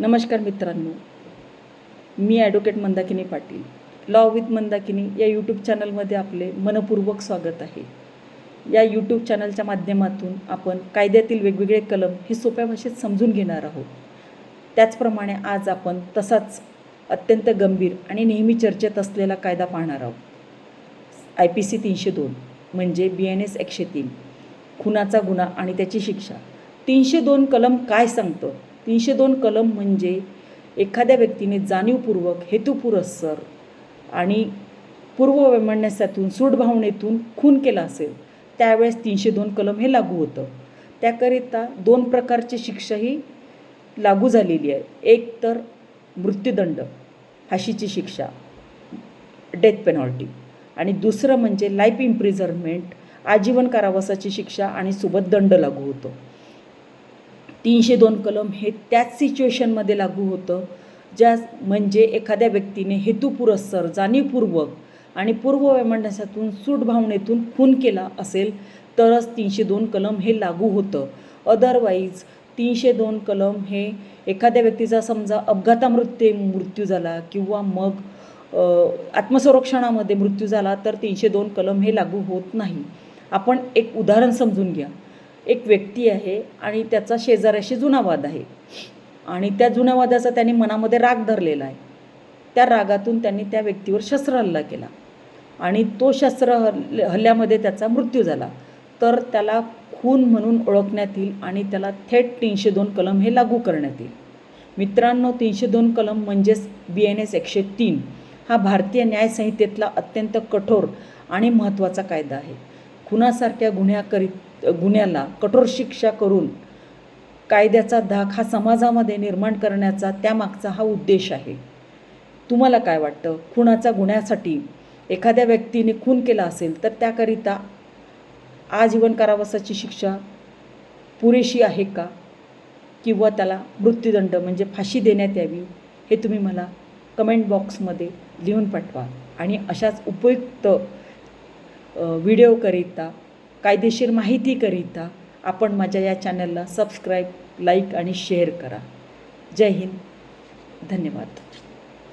नमस्कार मित्रांनो. मी advocate Mandakini Patil. Law with Mandakini या यूट्यूब चॅनलमध्ये आपले मनपूर्वक स्वागत आहे. या यूट्यूब चॅनलच्या माध्यमातून आपण कायद्यातील वेगवेगळे कलम हे सोप्या भाषेत समजून घेणार आहोत. त्याचप्रमाणे आज आपण तसाच अत्यंत गंभीर आणि नेहमी चर्चेत असलेला कायदा पाहणार आहोत. आय पी सी तीनशे दोन म्हणजे बी एन एस एकशे तीन खुनाचा गुन्हा आणि त्याची शिक्षा. तीनशे दोन कलम काय सांगतं? तीनशे दोन कलम म्हणजे एखाद्या व्यक्तीने जाणीवपूर्वक हेतुपुरस्सर आणि पूर्ववैमनस्यातून सूडभावनेतून खून केला असेल त्यावेळेस तीनशे दोन कलम हे लागू होतं. त्याकरिता दोन प्रकारची शिक्षाही लागू झालेली आहे. एक तर मृत्यूदंड फाशीची शिक्षा डेथ पेनॉल्टी. आणि दुसरं म्हणजे लाईफ इम्प्रिझरमेंट आजीवन कारावासाची शिक्षा आणि सोबत दंड लागू होतो. तीनशे दोन कलम हे त्याच सिच्युएशनमध्ये लागू होतं ज्या म्हणजे एखाद्या व्यक्तीने हेतुपुरस्सर जाणीवपूर्वक आणि पूर्व पूर्ववैमनस्यातून सूटभावनेतून खून केला असेल तरच तीनशे दोन कलम हे लागू होतं. अदरवाईज तीनशे दोन कलम हे एखाद्या व्यक्तीचा समजा अपघातामृत्यू मृत्यू झाला किंवा मग आत्मसंरक्षणामध्ये मृत्यू झाला तर तीनशे दोन कलम हे लागू होत नाही. आपण एक उदाहरण समजून घ्या. एक व्यक्ती आहे आणि त्याचा शेजाऱ्याशी जुना वाद आहे. आणि त्या जुन्या वादाचा त्यांनी मनामध्ये राग धरलेला आहे. त्या रागातून त्यांनी त्या व्यक्तीवर शस्त्र हल्ला केला. आणि तो शस्त्र हल् हल्ल्यामध्ये त्याचा मृत्यू झाला. तर त्याला खून म्हणून ओळखण्यात येईल आणि त्याला थेट तीनशे दोन कलम हे लागू करण्यात येईल. मित्रांनो तीनशे दोन कलम म्हणजेच बी एन एस एकशे तीन हा भारतीय न्यायसंहितेतला अत्यंत कठोर आणि महत्त्वाचा कायदा आहे. खुनासारख्या गुन्ह्याकरित गुन्ह्याला कठोर शिक्षा करून कायद्याचा धाक हा समाजामध्ये निर्माण करण्याचा त्यामागचा हा उद्देश आहे. तुम्हाला काय वाटतं? खुनाचा गुन्ह्यासाठी एखाद्या व्यक्तीने खून केला असेल तर त्याकरिता आजीवन कारावासाची शिक्षा पुरेशी आहे का? किंवा त्याला मृत्यूदंड म्हणजे फाशी देण्यात यावी हे तुम्ही मला कमेंट बॉक्समध्ये लिहून पाठवा. आणि अशाच उपयुक्त व्हिडिओकरिता कायदेशीर माहितीकरिता आपण माझ्या या चॅनलला सबस्क्राईब लाईक आणि शेअर करा. जय हिंद. धन्यवाद.